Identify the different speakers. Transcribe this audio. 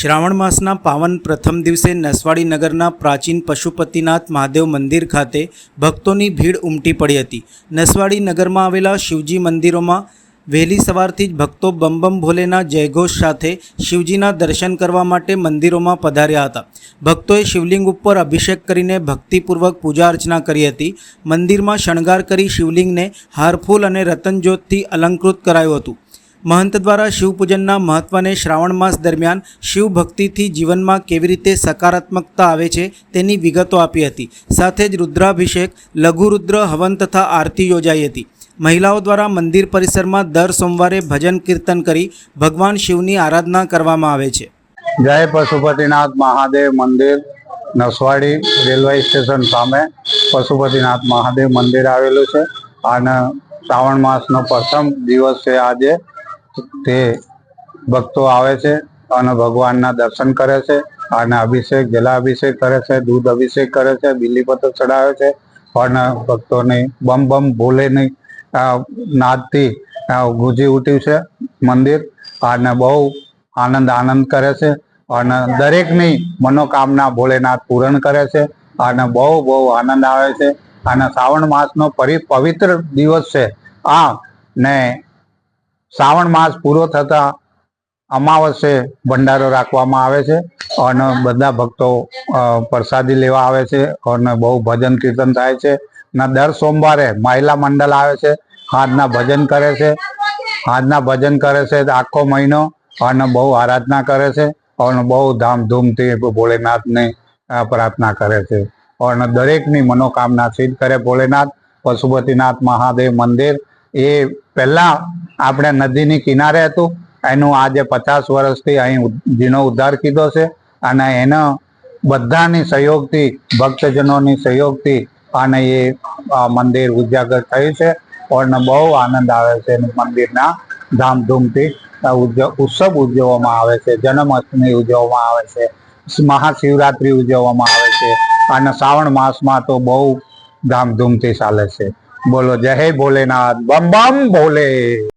Speaker 1: શ્રાવણ માસના પાવન પ્રથમ દિવસે નસવાડી નગરના પ્રાચીન પશુપતિનાથ મહાદેવ મંદિર ખાતે ભક્તોની ભીડ ઉમટી પડી હતી. નસવાડી નગરમાં આવેલા શિવજી મંદિરોમાં વહેલી સવારથી જ ભક્તો બમ બમ ભોલેના જયઘોષ સાથે શિવજીના દર્શન કરવા માટે મંદિરોમાં પધાર્યા હતા. ભક્તોએ શિવલિંગ ઉપર અભિષેક કરીને ભક્તિપૂર્વક પૂજા અર્ચના કરી હતી. મંદિરમાં શણગાર કરી શિવલિંગને હારફૂલ અને રતનજ્યોતથી અલંકૃત કરાયું હતું. મહંત દ્વારા શિવપૂજનના મહત્ત્વને શ્રાવણ માસ દરમિયાન શિવ ભક્તિથી જીવનમાં કેવી રીતે સકારાત્મકતા આવે છે તેની વિગતો આપી હતી. સાથે જ રુદ્રાભિષેક, લઘુરુદ્ર, હવન તથા આરતી યોજાઈ હતી. મહિલાઓ દ્વારા મંદિર પરિસરમાં દર સોમવારે ભજન કીર્તન કરી ભગવાન શિવની આરાધના કરવામાં આવે છે.
Speaker 2: જય પશુપતિનાથ મહાદેવ મંદિર, નસવાડી રેલવે સ્ટેશન સામે પશુપતિનાથ મહાદેવ મંદિર આવેલું છે. અને શ્રાવણ માસનો પ્રથમ દિવસ છે આજે. તે ભક્તો આવે છે અને ભગવાનના દર્શન કરે છે અને અભિષેક, જલાભિષેક કરે છે, દૂધ અભિષેક કરે છે બિલીપત્ર ચડાવે છે. અને ભક્તોને બમ બમ ભોલેની નાદથી ગુંજી ઉઠ્યું છે મંદિર અને બહુ આનંદ આનંદ કરે છે અને દરેકની મનોકામના ભોલેનાથ પૂરણ કરે છે અને બહુ બહુ આનંદ આવે છે. અને શ્રાવણ માસનો પવિત્ર દિવસ છે. આ ને શ્રાવણ માસ પૂરો થતા અમાવસ્યે ભંડારો રાખવામાં આવે છે અને બધા ભક્તો પ્રસાદી લેવા આવે છે અને બહુ ભજન કીર્તન થાય છે. ને દર સોમવારે મહિલા મંડળ આવે છે, હાથના ભજન કરે છે, હાથના ભજન કરે છે આખો મહિનો અને બહુ આરાધના કરે છે અને બહુ ધામધૂમથી ભોળેનાથને પ્રાર્થના કરે છે. અને દરેકની મનોકામના સિદ્ધ કરે ભોળેનાથ પશુપતિનાથ, મહાદેવ મંદિર એ પહેલા આપણે નદીની કિનારે હતું. એનું આજે પચાસ વર્ષથી અહીં જીનો ઉદ્ધાર કીધો છે અને એનો બધાની સહયોગથી, ભક્તજનોની સહયોગથી અને એ મંદિર ઉજાગર થયું છે. અને બહુ આનંદ આવે છે મંદિરના ધામધૂમથી. ઉત્સવ ઉજવવામાં આવે છે. જન્માષ્ટમી ઉજવવામાં આવે છે. મહાશિવરાત્રી ઉજવવામાં આવે છે. અને શ્રાવણ માસમાં તો બહુ ધામધૂમથી ચાલે છે. બોલો જય ભોલેનાથ બમ બમ ભોલે.